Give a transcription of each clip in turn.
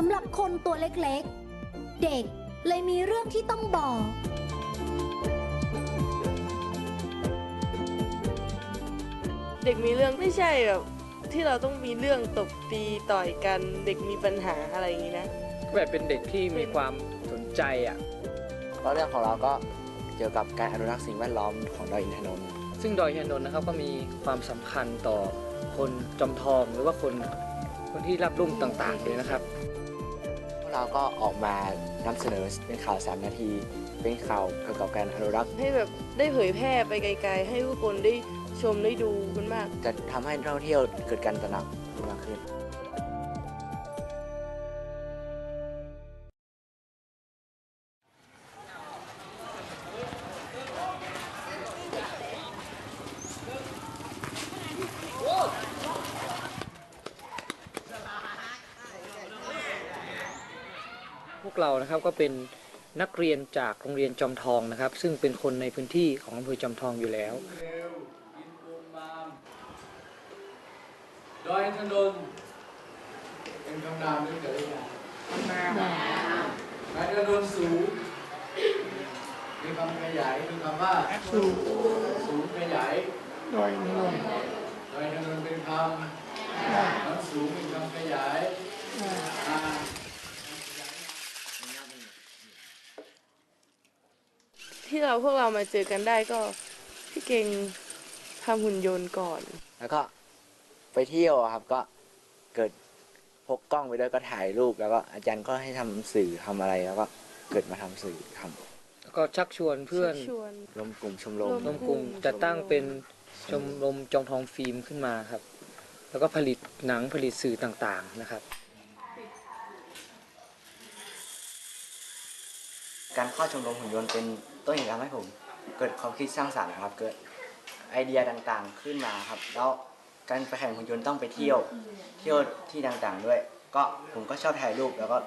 สำหรับคนตัวเล็กๆ เด็กเลยมีเรื่องที่ต้องบอก เด็กมีเรื่องไม่ใช่แบบที่เราต้องมีเรื่องตบตีต่อยกันเด็กมีปัญหาอะไรอย่างนี้นะแบบเป็นเด็กที่มีความสนใจอะเพราะเรื่องของเราก็เกี่ยวกับการอนุรักษ์สิ่งแวดล้อมของดอยอินทนนท์ซึ่งดอยอินทนนท์นะครับก็มีความสำคัญต่อคนจอมทองหรือว่าคนคนที่รับรุ่มต่างๆเลยนะครับพ วกเราก็ออกมานำเสนอเป็นข่าวสามนาที เป็นข่าวเกี่ยวกับการอนุรักษ์ ให้แบบได้เผยแพร่ไปไกลๆ ให้ผู้คนได้ชมได้ดูกันมาก จะทำให้นักท่องเที่ยวเกิดการตระหนักมากขึ้น นะครับก็เป็นนักเรียนจากโรงเรียนจอมทองนะครับ ซึ่งเป็นคนในพื้นที่ของอำเภอจอมทองอยู่แล้วดอยถนนเป็นคำนามหรือเกิดอะไรนามดอยถนนสูงมีคำขยายมีคำว่าสูงสูงขยายดอยถนนดอยถนนเป็นคำน้ำสูงเป็นคำขยายอ่า ที่เราพวกเรามาเจอกันได้ก็พี่เก่งทำหุ่นยนต์ก่อน แล้วก็ไปเที่ยวอะครับก็เกิดพกกล้องไปด้วยก็ถ่ายรูปแล้วก็อาจารย์ก็ให้ทำสื่อทำอะไรแล้วก็เกิดมาทำสื่อทแล้วก็ชักชวนเพื่อนชักชวนำรวมกลุ่มชมรมรวรวมกลุ่มจะตั้งเป็นชมรมจอมทองฟิล์มขึ้นมาครับ แล้วก็ผลิตหนังผลิตสื่อต่างๆนะครับ การเข้าชมรมหุ่นยนต์เป็น ต้นเหตุทำให้ผมเกิดความคิดสร้างสรรค์นะครับ เกิดไอเดียต่างๆขึ้นมาครับ แล้วการไปแข่งหุ่นยนต์ต้องไปเที่ยว เที่ยวที่ต่างๆด้วย ก็ผมก็ชอบถ่ายรูปแล้วก็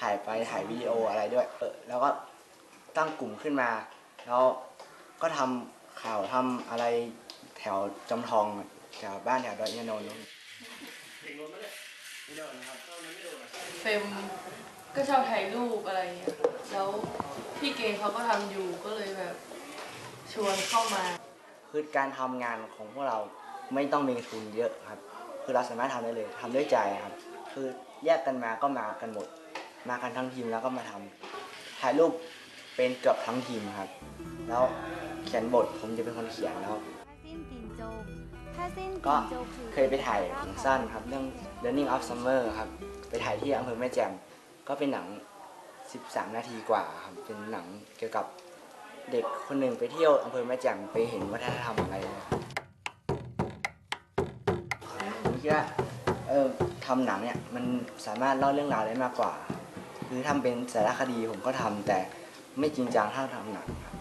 ถ่ายไปถ่ายวิดีโออะไรด้วยเออแล้วก็ตั้งกลุ่มขึ้นมา แล้วก็ทำข่าวทำอะไรแถวจอมทองแถวบ้านแถวดอยอินทนนท์เฟม ก็ชอบถ่ายรูปอะไรอย่างเงี้ยแล้วพี่เกงเขาก็ทำอยู่ก็เลยแบบชวนเข้ามา คือการทำงานของพวกเราไม่ต้องมีทุนเยอะครับ คือเราสามารถทำได้เลยทำด้วยใจครับ คือแยกกันมาก็มากันหมด มากันทั้งทีมแล้วก็มาทำถ่ายรูปเป็นเกือบทั้งทีมครับ แล้วเขียนบทผมจะเป็นคนเขียนแล้วก็เคยไปถ่ายหนังสั้นครับ เรื่อง Learning of Summer ครับ ไปถ่ายที่อำเภอแม่แจ่ม ก็เป็นหนัง 13 นาทีกว่าครับเป็นหนังเกี่ยวกับเด็กคนหนึ่งไปเที่ยวอำเภอแม่แจ่มไปเห็นวัฒนธรรมอะไรผมคิดว่าเออทำหนังเนี่ยมันสามารถเล่าเรื่องราวได้มากกว่า คือทำเป็นสารคดีผมก็ทำแต่ไม่จริงจังเท่าทำหนังครับ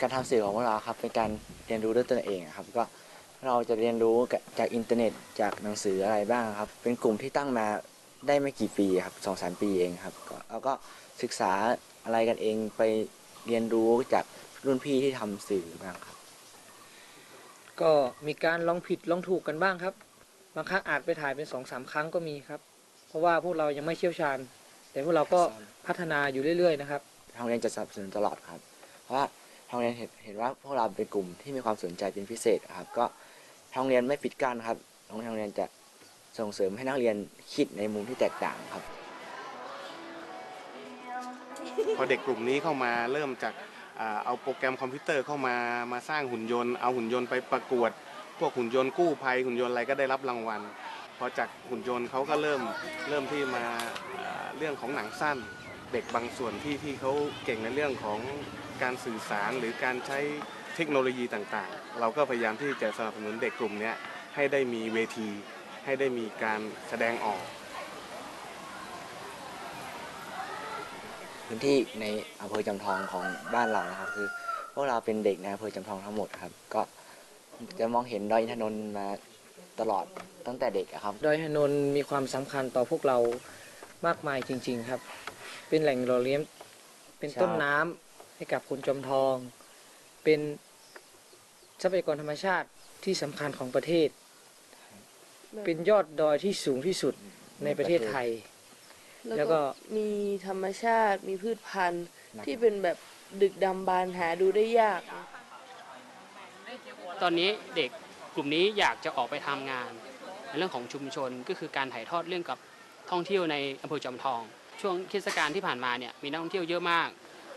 การทำสื่อของพวกเราครับเป็นการเรียนรู้ด้วยตนเองครับก็ เราจะเรียนรู้จากอินเทอร์เน็ตจากหนังสืออะไรบ้างครับ เป็นกลุ่มที่ตั้งมาได้ไม่กี่ปีครับสองสามปีเองครับก็เราก็ศึกษาอะไรกันเองไปเรียนรู้จากรุ่นพี่ที่ทำสื่อบ้างครับ ก็มีการลองผิดลองถูกกันบ้างครับ บางครั้งอาจไปถ่ายเป็นสองสามครั้งก็มีครับ เพราะว่าพวกเรายังไม่เชี่ยวชาญ แต่พวกเราก็พัฒนาอยู่เรื่อยๆนะครับทางโรงเรียนจะสนับสนุนตลอดครับ เพราะว่าทางโรงเรียนเห็นเห็นว่าพวกเราเป็นกลุ่มที่มีความสนใจเป็นพิเศษครับ ก็ ทางเรียนไม่ปิดกั้นครับทางโรงเรียนจะส่งเสริมให้นักเรียนคิดในมุมที่แตกต่างครับ พอเด็กกลุ่มนี้เข้ามาเริ่มจากเอาโปรแกรมคอมพิวเตอร์เข้ามามาสร้างหุ่นยนต์เอาหุ่นยนต์ไปประกวด พวกหุ่นยนต์กู้ภัยหุ่นยนต์อะไรก็ได้รับรางวัลพอจากหุ่นยนต์เขาก็เริ่มเริ่มที่มาอ่าเรื่องของหนังสั้น เด็กบางส่วนที่ที่เขาเก่งในเรื่องของการสื่อสารหรือการใช้ เทคโนโลยีต่างๆ เราก็พยายามที่จะสนับสนุนเด็กกลุ่มนี้ให้ได้มีเวที ให้ได้มีการแสดงออก พื้นที่ในอำเภอจำทองของบ้านเรานะครับ คือพวกเราเป็นเด็กในอำเภอจำทองทั้งหมดครับ ก็จะมองเห็นดอยอินทนนท์มาตลอดตั้งแต่เด็กครับ ดอยหนนท์มีความสำคัญต่อพวกเรามากมายจริง ๆครับ เป็นแหล่งหล่อเลี้ยงเป็นต้นน้ำให้กับคนจอมทอง เป็น ทรัพยากรธรรมชาติที่สำคัญของประเทศ เป็นยอดดอยที่สูงที่สุดในประเทศไทย แล้แล้ววก็ ก็มีธรรมชาติมีพืชพันธุ์ที่เป็นแบบดึกดำบรรพ์หาดูได้ยาก ตอนนี้เด็กกลุ่มนี้อยากจะออกไปทำงาน ในเรื่องของชุมชนก็คือการถ่ายทอดเรื่องกับท่องเที่ยวในอำเภอจอมทอง ช่วงเทศกาลที่ผ่านมาเนี่ยมีนักท่องเที่ยวเยอะมาก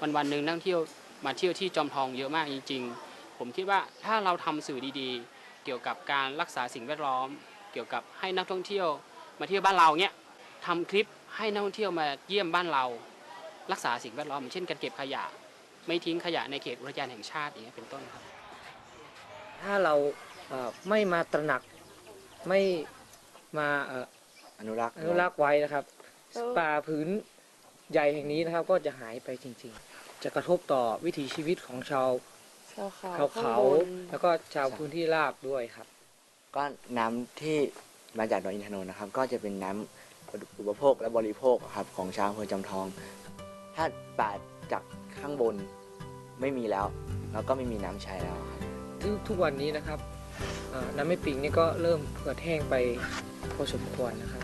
วันวันๆหนึ่งนักท่องเที่ยวมาเที่ยวที่จอมทองเยอะมากจริง ๆ ผมคิดว่าถ้าเราทำสื่อดีๆ เกี่ยวกับการรักษาสิ่งแวดล้อม เกี่ยวกับให้นักท่องเที่ยว มาเที่ยวบ้านเราเนี่ยทำคลิปให้นักท่องเที่ยวมาเยี่ยมบ้านเรา รักษาสิ่งแวดล้อม เช่นการเก็บขยะ ไม่ทิ้งขยะในเขตอุทยานแห่งชาติอย่างเงี้ยเป็นต้นครับ ถ้าเราไม่มาตระหนักไม่มาอนุรักษ์อนุรักษ์ไว้นะครับ ป่าผืนใหญ่แห่งนี้นะครับ ก็จะหายไปจริง ๆ จะกระทบต่อวิถีชีวิตของชาว เขาชาวข้างเขาบนแล้วก็ชาวพื้นที่ราบด้วยครับ ก็น้ำที่มาจากดอยอินทนนท์นะครับ ก็จะเป็นน้ำอุปโภคและบริโภคครับของชาวอำเภอจำทอง ถ้าป่าจากข้างบนไม่มีแล้ว แล้วก็ไม่มีน้ำใช้แล้วครับทุกทุกวันนี้นะครับเอ่อน้ำแม่ปิงนี่ก็เริ่มเกิดแห้งไปพอสมควรนะครับ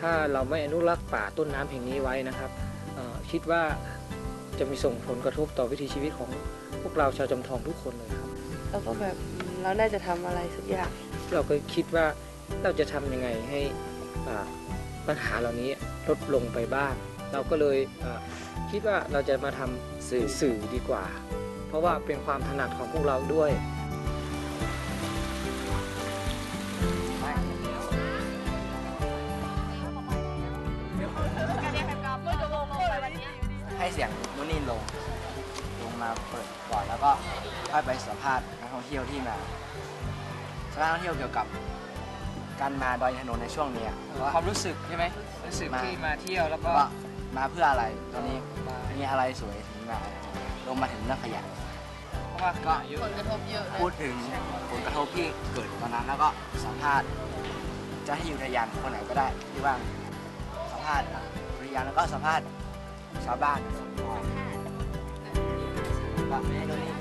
ถ้าเราไม่อนุรักษ์ป่าต้นน้ำแห่งนี้ไว้นะครับเอ่อคิดว่า จะมีส่งผลกระทบต่อวิถีชีวิตของพวกเราชาวจำทองทุกคนเลยครับแล้วก็แบบอืมเราน่าจะทำอะไรสักอย่างเราก็คิดว่าเราจะทำยังไงให้อ่าปัญหาเหล่านี้ลดลงไปบ้าง เราก็เลยอ่าคิดว่าเราจะมาทำสื่อสื่อดีกว่า เพราะว่าเป็นความถนัดของพวกเราด้วย เปิดก่อนแล้วก็ค่อยไปสัมภาษณ์นักท่องเที่ยวที่มาสัมภาษณ์นักท่องเที่ยวเกี่ยวกับการมาดอยอินทนนท์ในช่วงนี้ว่า ความรู้สึกใช่ไหมรู้สึกมา ที่มาเที่ยวแล้วก็ว่ามาเพื่ออะไรตอนนี้มีอะไรสวยถึงมาลงมาถึงเรื่องขยะ เพราะว่าก็ผลกระทบเยอะเลยพูดถึงผลกระทบที่เกิดตอนนั้นแล้วก็สัมภาษณ์เจ้าหน้าที่อุทยานคนไหนก็ได้ที่ว่างสัมภาษณ์อุทยานแล้วก็สัมภาษณ์ชาวบ้านว่า ในี่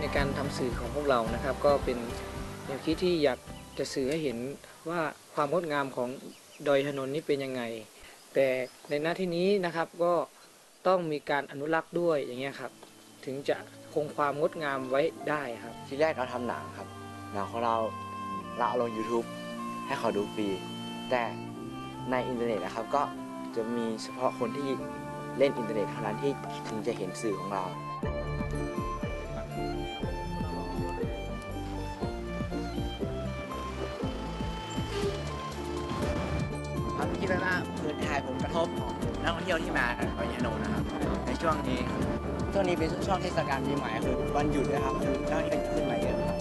ในการทำสื่อของพวกเรานะครับ ก็เป็นแนวคิดที่อยากจะสื่อให้เห็นว่าความงดงามของดอยถนนนี้เป็นยังไง แต่ในหน้าที่นี้นะครับก็ต้องมีการอนุรักษ์ด้วยอย่างเงี้ยครับ ถึงจะคงความงดงามไว้ได้ครับ ทีแรกเราทำหนังครับหนังของเราเราเอาลง YouTube ให้เขาดูฟรีแต่ในอินเทอร์เน็ตนะครับก็จะมีเฉพาะคนที่ เล่นอินเทอร์เน็ตเท่านั้นที่ถึงจะเห็นสื่อของเรา ครับคิดไว้ว่าพื้นทายผลกระทบของนักท่องเที่ยวที่มาดอยยานนท์นะครับ ในช่วงนี้ช่วงนี้เป็นช่วงเทศกาลปีใหม่คือวันหยุดนะครับคือนักท่องเที่ยวจะขึ้นมาเยอะครับ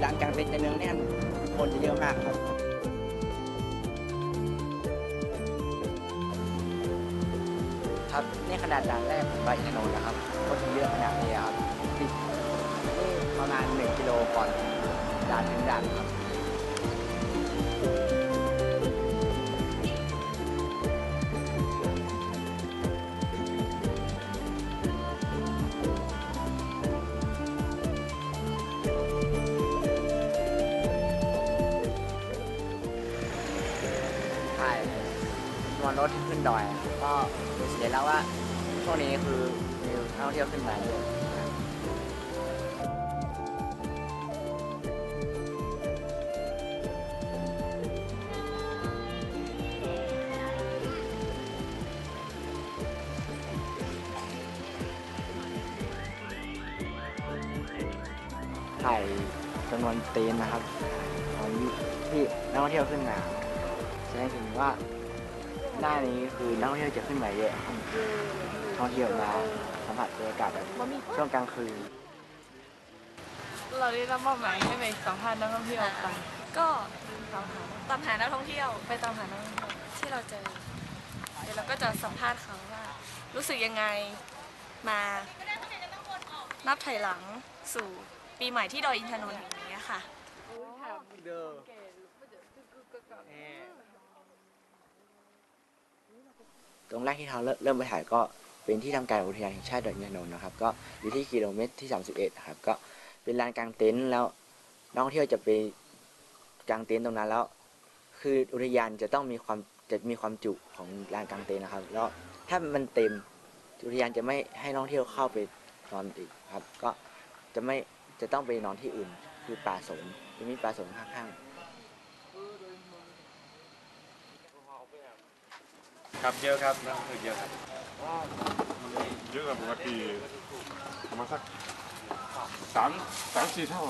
หลังจากเป็นจะเนืองแน่นคนจะเยอะมากครับ ครับนี่ขนาดด่านแรกของดอยอินนนนะครับคนเยอะขนาดนี้ครับที่นี่ประมาณ1กิโลก่อนด่านถึงด่านครับใช่จำนวนรถที่ขึ้นดอย แล้วว่าช่วงนี้คือมีนักท่องเที่ยวขึ้นมาเยอะถ่ายจำนวนเต็นท์นะครับตอนที่นักท่องเที่ยวขึ้นมาแสดงถึงว่า หน้านี้คือนักท่องเที่ยวจะขึ้นมาเยอะครับท่องเที่ยวมาสัมผัสบรรยากาศแบบช่วงกลางคืน เราได้รับมอบหมายให้ไปสัมภาษณ์นักท่องเที่ยวกันก็ตามหานักท่องเที่ยวไปตามหานักท่องเที่ยวที่เราเจอเดี๋ยวเราก็จะสัมภาษณ์เขาว่า รู้สึกยังไงมานับถอยหลังสู่ปีใหม่ที่ดอยอินทนนท์แห่งนี้ค่ะ ตรงแรกที่เราเริ่มไปถ่ายก็เป็นที่ทำการอุทยานแห่งชาติดอยอินทนนท์นะครับ ก็อยู่ที่กิโลเมตรที่ 31ครับ ก็เป็นลานกลางเต็นท์แล้วนักท่องเที่ยวจะไปกลางเต็นท์ตรงนั้นแล้ว คืออุทยานจะต้องมีความจะมีความจุของลานกลางเต็นท์นะครับแล้วถ้ามันเต็มอุทยานจะไม่ให้นักท่องเที่ยวเข้าไปนอนอีกครับ ก็จะไม่จะต้องไปนอนที่อื่น คือป่าสนจะมีป่าสนข้างๆ ครับเยอะครับนักท่องเที่ยวเยอะครับเยอะกว่าปกติประมาณสักสามสามสี่เท่า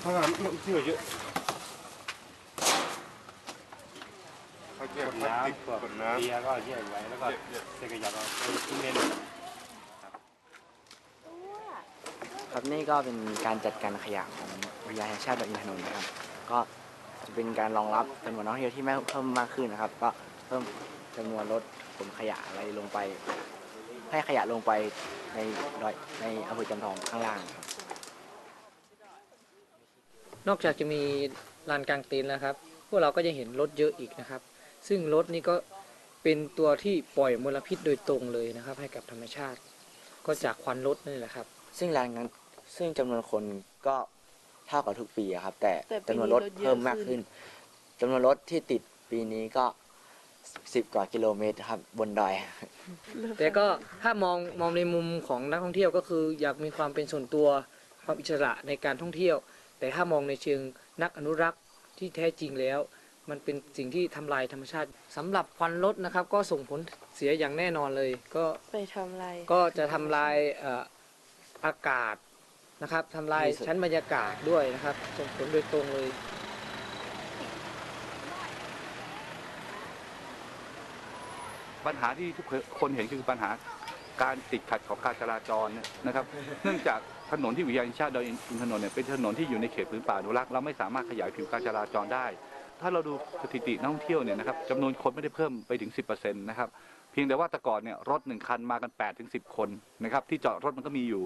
เพราะว่านักท่องเที่ยวเยอะเขาเก็บพลาสติกขวดน้ำเบียร์ก็เยอะไว้แล้วก็เยอะเยอะเศษขยะก็ทิ้งเล่นครับนี่ก็เป็นการจัดการขยะของอุทยานแห่งชาติดอยอินทนนท์นะครับ ก็จะเป็นการรองรับจำนวนนักท่องเที่ยวที่เพิ่มมากขึ้นนะครับ ก็เพิ่ม จำนวนรถขนขยะอะไรลงไป ให้ขยะลงไปในดอยในอำเภอจำทองข้างล่างครับ นอกจากจะมีลานกลางเต็นท์แล้วครับ พวกเราก็จะเห็นรถเยอะอีกนะครับ ซึ่งรถนี่ก็เป็นตัวที่ปล่อยมลพิษโดยตรงเลยนะครับ ให้กับธรรมชาติ ก็จากควันรถนี่แหละครับ ซึ่งแรงงานซึ่งจำนวนคนก็เท่ากับทุกปีอะครับ แต่แต่ปีจำนวนนี้รถรถเยอะเพิ่มมากขึ้ขึ้นนจำนวนรถที่ติดปีนี้ก็ สิบกว่ากิโลเมตรครับบนดอย แต่ก็ถ้ามองมองในมุมของนักท่องเที่ยวก็คือ อยากมีความเป็นส่วนตัวความอิสระในการท่องเที่ยว แต่ถ้ามองในเชิงนักอนุรักษ์ที่แท้จริงแล้ว มันเป็นสิ่งที่ทำลายธรรมชาติสำหรับควันรถนะครับ ก็ส่งผลเสียอย่างแน่นอนเลย ก็ไปทำอะไรก็จะทำลายเอ่ออากาศนะครับทำลายที่สุด ชั้นบรรยากาศด้วยนะครับส่งผลโดยตรงเลย ปัญหาที่ทุกคนเห็นคือปัญหาการติดขัดของการจราจรนะครับ เนื่องจากถนนที่วิทยาชาติดอยอินทนนท์เนี่ยเป็นถนนที่อยู่ในเขตพื้นป่าอนุรักษ์เราไม่สามารถขยายผิวการจราจรได้ ถ้าเราดูสถิตินักท่องเที่ยวเนี่ยนะครับจำนวนคนไม่ได้เพิ่มไปถึง 10%นะครับเพียงแต่ว่าแต่ก่อนเนี่ยรถหนึ่งคันมากัน8ถึง10 คนนะครับที่จอดรถมันก็มีอยู่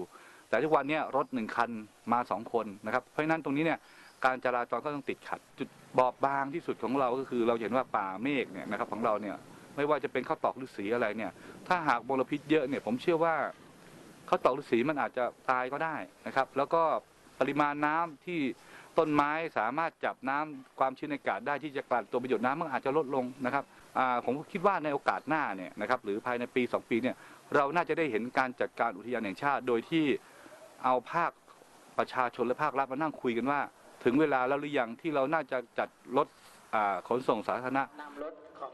แต่ทุกวันเนี้รถหนึ่งคันมาสองคนนะครับเพราะฉะนั้นตรงนี้เนี่ยการจราจรก็ต้องติดขัด จุดบอบบางที่สุดของเราก็คือเราเห็นว่าป่าเมฆเนี่ยนะครับของเราเนี่ย ไม่ว่าจะเป็นข้าวตอกหรือสีอะไรเนี่ย ถ้าหากมลพิษเยอะเนี่ยผมเชื่อว่าข้าวตอกหรือสีมันอาจจะตายก็ได้นะครับ แล้วก็ปริมาณน้ำที่ต้นไม้สามารถจับน้ำความชื้นในอากาศได้ที่จะกลั่นตัวประโยชน์น้ำมันอาจจะลดลงนะครับอ่าผมคิดว่าในโอกาสหน้าเนี่ยนะครับหรือภายในปี 2 ปีเนี่ยเราน่าจะได้เห็นการจัดการอุทยานแห่งชาติ โดยที่เอาภาคประชาชนและภาครัฐมานั่งคุยกันว่า ถึงเวลาแล้วหรือยังที่เราน่าจะจัดรถอ่าขนส่งสาธารณะนำรถของ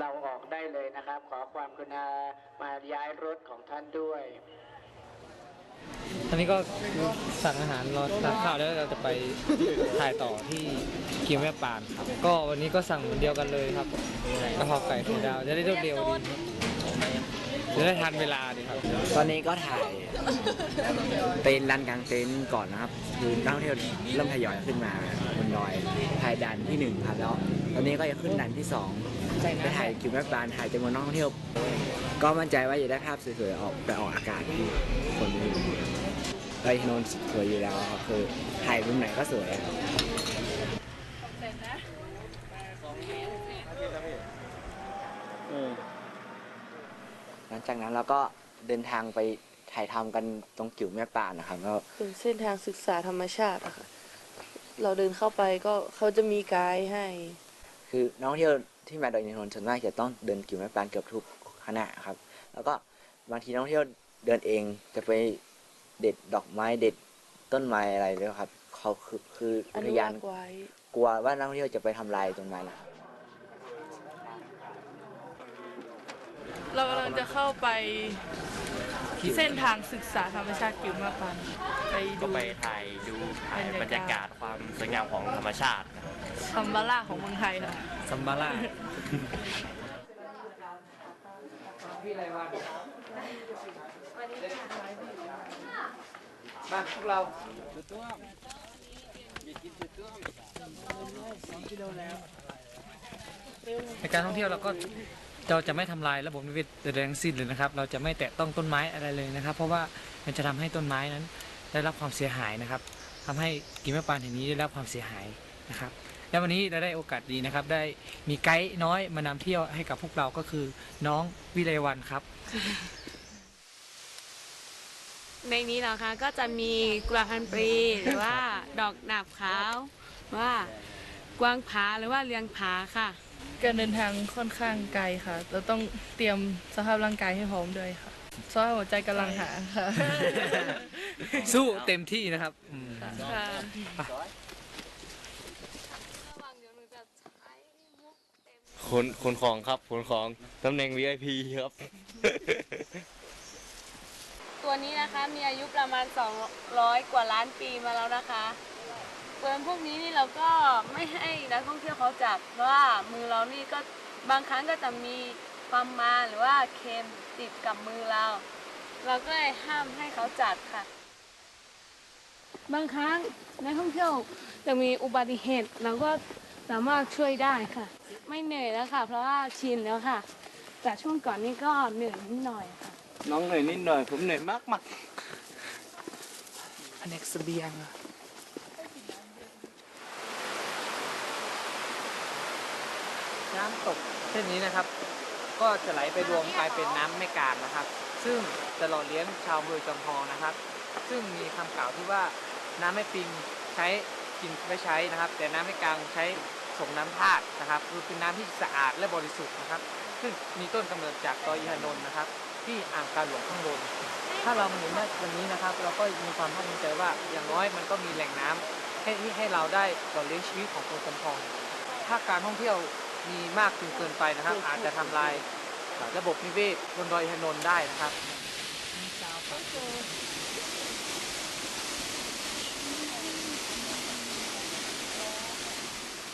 เราออกได้เลยนะครับ ขอความกรุณามาย้ายรถของท่านด้วย ตอนนี้ก็สั่งอาหารรอทานข้าวแล้วเราจะไปถ่ายต่อที่เกียงแม่ปานครับก็วันนี้ก็สั่งเหมือนเดียวกันเลยครับกะเพราไก่ไข่ดาวจะได้รวดเร็วดีครับจะได้ทันเวลาดีครับ ตอนนี้ก็ถ่ายเต็นท์ลานกลางเต็นท์ก่อนนะครับคือนักท่องเที่ยวเริ่มทยอยขึ้นมาบนดอยถ่ายดันที่หนึ่งครับแล้ว ตอนนี้ก็จะขึ้นดันที่สอง ไปถ่ายกิวแม่ปานถ่ายจำนวนนักท่องเที่ยว ก็มั่นใจว่าจะได้ภาพสวยๆออกไปออกอากาศที่คนไม่รู้ดอยถนนสวยอยู่แล้วครับคือถ่ายมุมไหนก็สวยครับหลังจากนั้นเราก็เดินทางไปถ่ายทำกันตรงกิ่วแม่ป่านนะครับแล้วเป็นเส้นทางศึกษาธรรมชาติอะค่ะ เราเดินเข้าไปก็เขาจะมีไกด์ให้ คือนักท่องเที่ยว ที่มาดอยอินทนนท์ส่วนมากจะต้องเดินกิ่วแม่ปานเกือบทุกคณะครับ แล้วก็บางทีนักท่องเที่ยวเดินเองจะไปเด็ดดอกไม้เด็ดต้นไม้อะไรด้วยครับเขาคือคือออุนุทรัยานกษ์ไว้กลัวว่านักท่องเที่ยวจะไปทำลายต้นไม้นะครับเรากำลังจะเข้าไปเส้นทางศึกษาธรรมชาติกิวมาปันไปก็ดูไปถ่ายดูถ่ายบบรรรรยายากากาศศความสวยงามของธรรมชาติ ซัมบาร่าของเมืองไทยค่ะ ซัมบาร่าพี่ไรวันมาพวกเราในการท่องเที่ยวเราก็เราจะไม่ทำลายระบบนิเวศใดๆทั้งสิ้นเลยนะครับ เราจะไม่แตะต้องต้นไม้อะไรเลยนะครับ เพราะว่ามันจะทำให้ต้นไม้นั้น ได้รับความเสียหายนะครับทำให้กินแม่ปานแห่งนี้ได้รับความเสียหายนะครับ และวันนี้เราได้โอกาสดีนะครับ ได้มีไกด์น้อยมานำเที่ยวให้กับพวกเราก็คือน้องวิไลวันครับ ในนี้เหรอคะก็จะมีกุหลาบพันปรีหรือว่าดอกหนาบขาวว่ากวางผาหรือว่าเลียงผาค่ะ การเดินทางค่อนข้างไกลค่ะ เราต้องเตรียมสภาพร่างกายให้พร้อมด้วยค่ะสภาพหัวใจกำลังหาค่ะ สู้เต็มที่นะครับอืม ค่ะ คนคนของครับคนของตำแหน่ง VIP ครับ ตัวนี้นะคะมีอายุประมาณ 200 กว่าล้านปีมาแล้วนะคะส่วนพวกนี้นี่เราก็ไม่ให้นักท่องเที่ยวเขาจับเพราะว่ามือเรานี่ก็บางครั้งก็จะมีความมันหรือว่าเค็มติดกับมือเรา เราก็เลยห้ามให้เขาจัดค่ะ บางครั้งนักท่องเที่ยวจะมีอุบัติเหตุเราก็ สามารถช่วยได้ค่ะ ไม่เหนื่อยแล้วค่ะ เพราะว่าชินแล้วค่ะ แต่ช่วงก่อนนี่ก็เหนื่อยนิดหน่อยค่ะ น้องเหนื่อยนิดหน่อย ผมเหนื่อยมากมากแผนกเสบียงอะน้ำตกเช่นนี้นะครับ ก็จะไหลไปรวมกลายเป็นน้ำแม่กลางนะครับ ซึ่งจะหล่อเลี้ยงชาวอำเภอจอมทองนะครับ ซึ่งมีคำกล่าวที่ว่าน้ำแม่ปิงใช้ กินไม่ใช้นะครับ แต่น้ำแม่กลางใช้ส่งน้ำธาตุนะครับคือเป็นน้ำที่สะอาดและบริสุทธิ์นะครับ ซึ่งมีต้นกำเนิดจากดอยอินทนนนะครับ ที่อ่างการหลวงข้างบนถ้าเรามาเห็นณวันนี้นะครับ เราก็มีความภาคภูมิใจว่าอย่างน้อยมันก็มีแหล่งน้ำให้ให้เราได้หล่อเลี้ยงชีวิตของคนจำพอง ถ้าการท่องเที่ยวมีมากจนเกินไปนะครับ อาจจะทำลายระบบนิเวศบนดอยอินทนนท์ได้นะครับ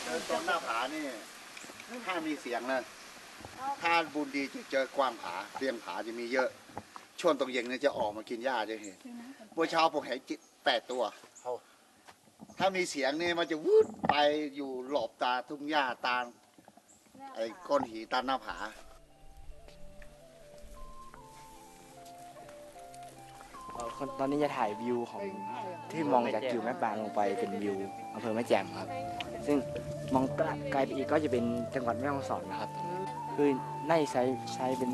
เดิน ตรงหน้าผานี่ถ้ามีเสียงนะถ้าบุญดีจะเจอกวางผาเรียงผาจะมีเยอะ ช่วงตรงเย็นเนี่ยจะออกมากินหญ้าจะเห็นเมื่อเช้าผมเห็นจิแปดตัวถ้ามีเสียงนี่มันจะวืดไปอยู่หลบตาทุ่งหญ้าตามไอ้ก้อนหินตามหน้าผาเอ่อคนตอนนี้จะถ่ายวิวของที่มองจากกิวแม่ปางลงไปเป็นวิวอำเภอแม่แจ่มครับ ซึ่ง มองไกลไปอีกก็จะเป็นจังหวัดแม่ฮ่องสอนนะครับ คือน่าจะใช้ใช้เป็น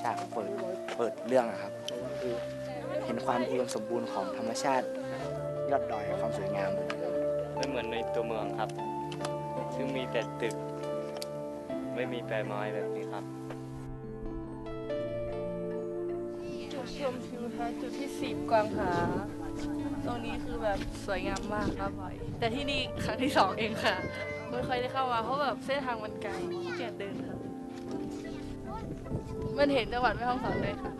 ฉากเปิดเปิดเรื่องนะครับคือเห็นความอุดมสมบูรณ์ของธรรมชาติ ยอดดอยความสวยงามไม่เหมือนในตัวเมืองครับ ซึ่งมีแต่ตึก ไม่มีแปลไม้แบบนี้ครับจุดชมทิวทัศน์จุดที่สิบกวางผาตรงนี้คือแบบสวยงามมากครับบอยแต่ที่นี่ครั้งที่สองเองค่ะ ไม่ค่อยได้เข้ามาเพราะแบบเส้นทางมันไกลขี้เกียจเดินค่ะมันเห็นจังหวัดแม่ฮ่องสอนเลยค่ะ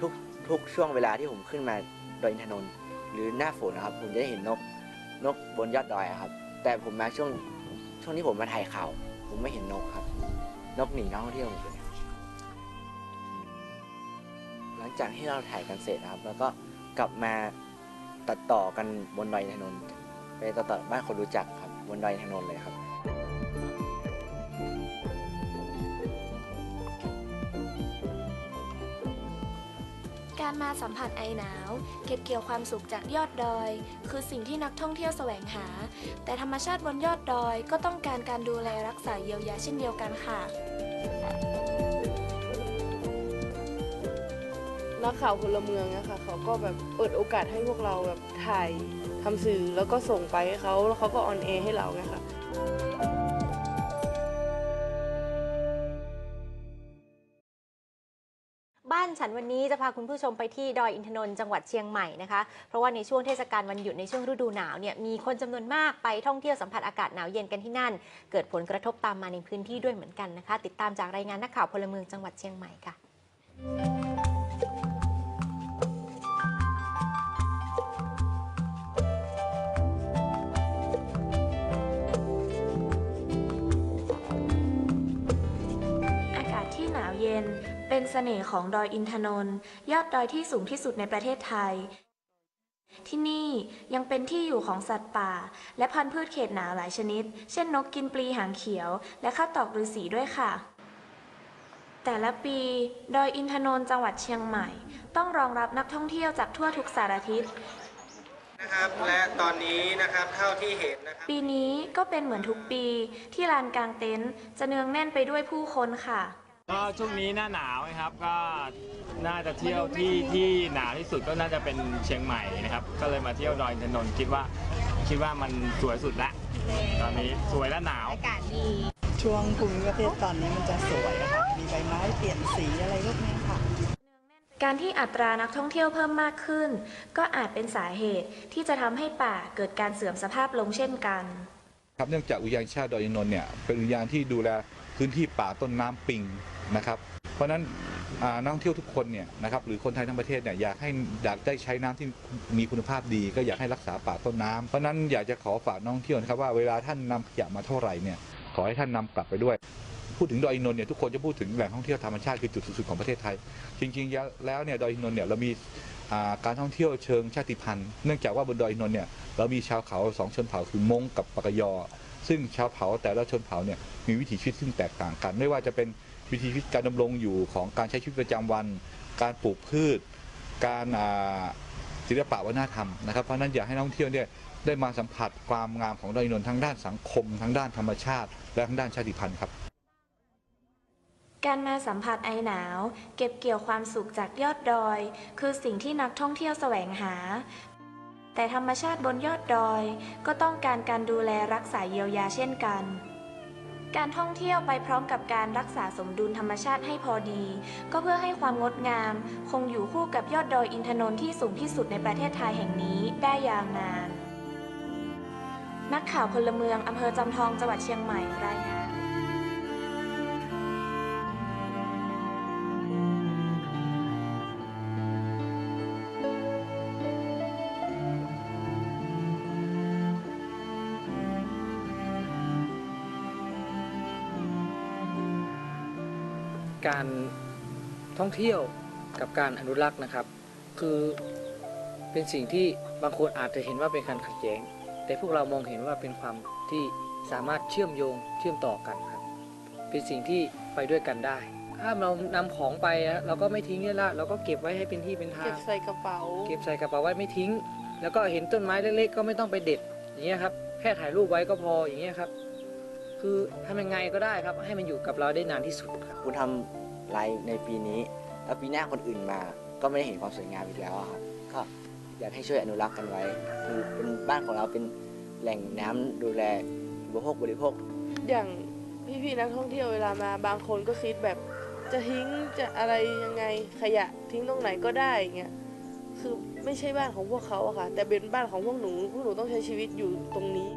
ทุกทุกช่วงเวลาที่ผมขึ้นมาดอยอินทนนท์หรือหน้าฝนนะครับ ผมจะได้เห็นนกนกบนยอดดอยอะครับ แต่ผมมาช่วงช่วงที่ผมมาถ่ายข่าว ผมไม่เห็นนกครับ นกหนีนักท่องเที่ยวหมดเลยหลังจากที่เราถ่ายกันเสร็จนะครับ แล้วก็ กลับมาตัดต่อกันบนดอยอินนไปตัดต่อบ้านคนรู้จักครับบนดอยอินนเลยครับ การมาสัมผัสไอหนาว เก็บเกี่ยวความสุขจากยอดดอย คือสิ่งที่นักท่องเที่ยวแสวงหา แต่ธรรมชาติบนยอดดอยก็ต้องการการดูแลรักษาเยียวยาเช่นเดียวกันค่ะ นักข่าวพลเมืองนะคะเขาก็แบบเปิดโอกาสให้พวกเราแบบถ่ายทำสื่อแล้วก็ส่งไปให้เขาแล้วเขาก็ออนแอร์ให้เราไงค่ะบ้านฉันวันนี้จะพาคุณผู้ชมไปที่ดอยอินทนนท์จังหวัดเชียงใหม่นะคะ เพราะว่าในช่วงเทศกาลวันหยุดในช่วงฤดูหนาวเนี่ยมีคนจำนวนมากไปท่องเที่ยวสัมผัสอากาศหนาวเย็นกันที่นั่น เกิดผลกระทบตามมาในพื้นที่ด้วยเหมือนกันนะคะ ติดตามจากรายงานนักข่าวพลเมืองจังหวัดเชียงใหม่ค่ะ หนาวเย็น เป็นเสน่ห์ของดอยอินทนนท์ยอดดอยที่สูงที่สุดในประเทศไทย ที่นี่ยังเป็นที่อยู่ของสัตว์ป่า และพันธุ์พืชเขตหนาวหลายชนิด เช่นนกกินปลีหางเขียว และข้าวตอกฤาษีด้วยค่ะ แต่ละปี ดอยอินทนนท์จังหวัดเชียงใหม่ ต้องรองรับนักท่องเที่ยวจากทั่วทุกสารทิศนะครับและตอนนี้นะครับเท่าที่เห็นนะครับปีนี้ก็เป็นเหมือนทุกปีที่ลานกลางเต็นท์จะเนืองแน่นไปด้วยผู้คนค่ะ ก็ช่วงนี้หน้าหนาวนะครับก็น่าจะเที่ยวที่ที่หนาวที่สุดก็น่าจะเป็นเชียงใหม่นะครับ ก็เลยมาเที่ยวดอยอินทนนท์คิดว่าคิดว่ามันสวยสุดละตอนนี้สวยและหนาวอากาศดี ช่วงภูมิประเทศตอนนี้มันจะสวยนะคะมีใบไม้เปลี่ยนสีอะไรพวกนี้ค่ะ การที่อัตรานักท่องเที่ยวเพิ่มมากขึ้น ก็อาจเป็นสาเหตุที่จะทำให้ป่าเกิดการเสื่อมสภาพลงเช่นกัน ครับเนื่องจากอุทยานแห่งชาติดอยอินทนนท์เนี่ยเป็นอุทยานที่ดูแล พื้นที่ป่าต้นน้ำปิงนะครับเพราะฉะนั้นนักท่องเที่ยวทุกคนเนี่ยนะครับหรือคนไทยทั้งประเทศเนี่ยอยากให้อยากได้ใช้น้ำที่มีคุณภาพดี ก็อยากให้รักษาป่าต้นน้ำเพราะนั้นอยากจะขอฝากนักท่องเที่ยวนะครับว่าเวลาท่านนำขยะมาเท่าไหร่เนี่ยขอให้ท่านนำกลับไปด้วย พูดถึงดอยอินนท์เนี่ยทุกคนจะพูดถึงแหล่งท่องเที่ยวธรรมชาติคือจุดสุดของประเทศไทย จริงๆแล้วเนี่ยดอยอินนท์เนี่ยเรามีการท่องเที่ยวเชิงชาติพันธุ์เนื่องจากว่าบนดอยอินนนท์เนี่ยเรามีชาวเขาสองชนเผ่าคือมงกับปากยอ ซึ่งชาวเผ่าแต่ละชนเผ่าเนี่ยมีวิถีชีวิตซึ่งแตกต่างกัน ไม่ว่าจะเป็นวิถีชีวิตการดำรงอยู่ของการใช้ชีวิตประจำวัน การปลูกพืช การศิลปะวัฒนธรรมนะครับเพราะนั้นอยากให้นักท่องเที่ยวเนี่ยได้มาสัมผัสความงามของดอยนนนท์ทั้งด้านสังคม ทั้งด้านธรรมชาติ และทั้งด้านชาติพันธุ์ครับการมาสัมผัสไอหนาว เก็บเกี่ยวความสุขจากยอดดอย คือสิ่งที่นักท่องเที่ยวแสวงหา แต่ธรรมชาติบนยอดดอย ก็ต้องการการดูแลรักษาเยียวยาเช่นกัน การท่องเที่ยวไปพร้อมกับการรักษาสมดุลธรรมชาติให้พอดี ก็เพื่อให้ความงดงาม คงอยู่คู่กับยอดดอยอินทนนท์ที่สูงที่สุดในประเทศไทยแห่งนี้ได้ยาวนาน นักข่าวพลเมืองอำเภอจำทองจังหวัดเชียงใหม่รายงาน การท่องเที่ยวกับการอนุรักษ์นะครับ คือเป็นสิ่งที่บางคนอาจจะเห็นว่าเป็นการขัดแย้ง แต่พวกเรามองเห็นว่าเป็นความที่สามารถเชื่อมโยงเชื่อมต่อกันครับ เป็นสิ่งที่ไปด้วยกันได้ ถ้าเรานำของไปนะเราก็ไม่ทิ้งเนี่ยละเราก็เก็บไว้ให้เป็นที่เป็นทางเก็บใส่กระเป๋า เก็บใส่กระเป๋าไว้ไม่ทิ้ง แล้วก็เห็นต้นไม้เล็กๆก็ไม่ต้องไปเด็ดอย่างเงี้ยครับแค่ถ่ายรูปไว้ก็พออย่างเงี้ยครับ คือทำยังไงก็ได้ครับ ให้มันอยู่กับเราได้นานที่สุดครับคุณทำไลฟ์ในปีนี้ แล้วปีหน้าคนอื่นมา ก็ไม่ได้เห็นความสวยงามอีกแล้วอะครับก็อยากให้ช่วยอนุรักษ์กันไว้ คือเป็นบ้านของเราเป็นแหล่งน้ำดูแลอุปโภคบริโภค อย่างพี่ๆนักท่องเที่ยวเวลามาบางคนก็คิดแบบจะทิ้งจะอะไรยังไงขยะทิ้งตรงไหนก็ได้อย่างเงี้ยคือไม่ใช่บ้านของพวกเขาอะค่ะ แต่เป็นบ้านของพวกหนูพวกหนูต้องใช้ชีวิตอยู่ตรงนี้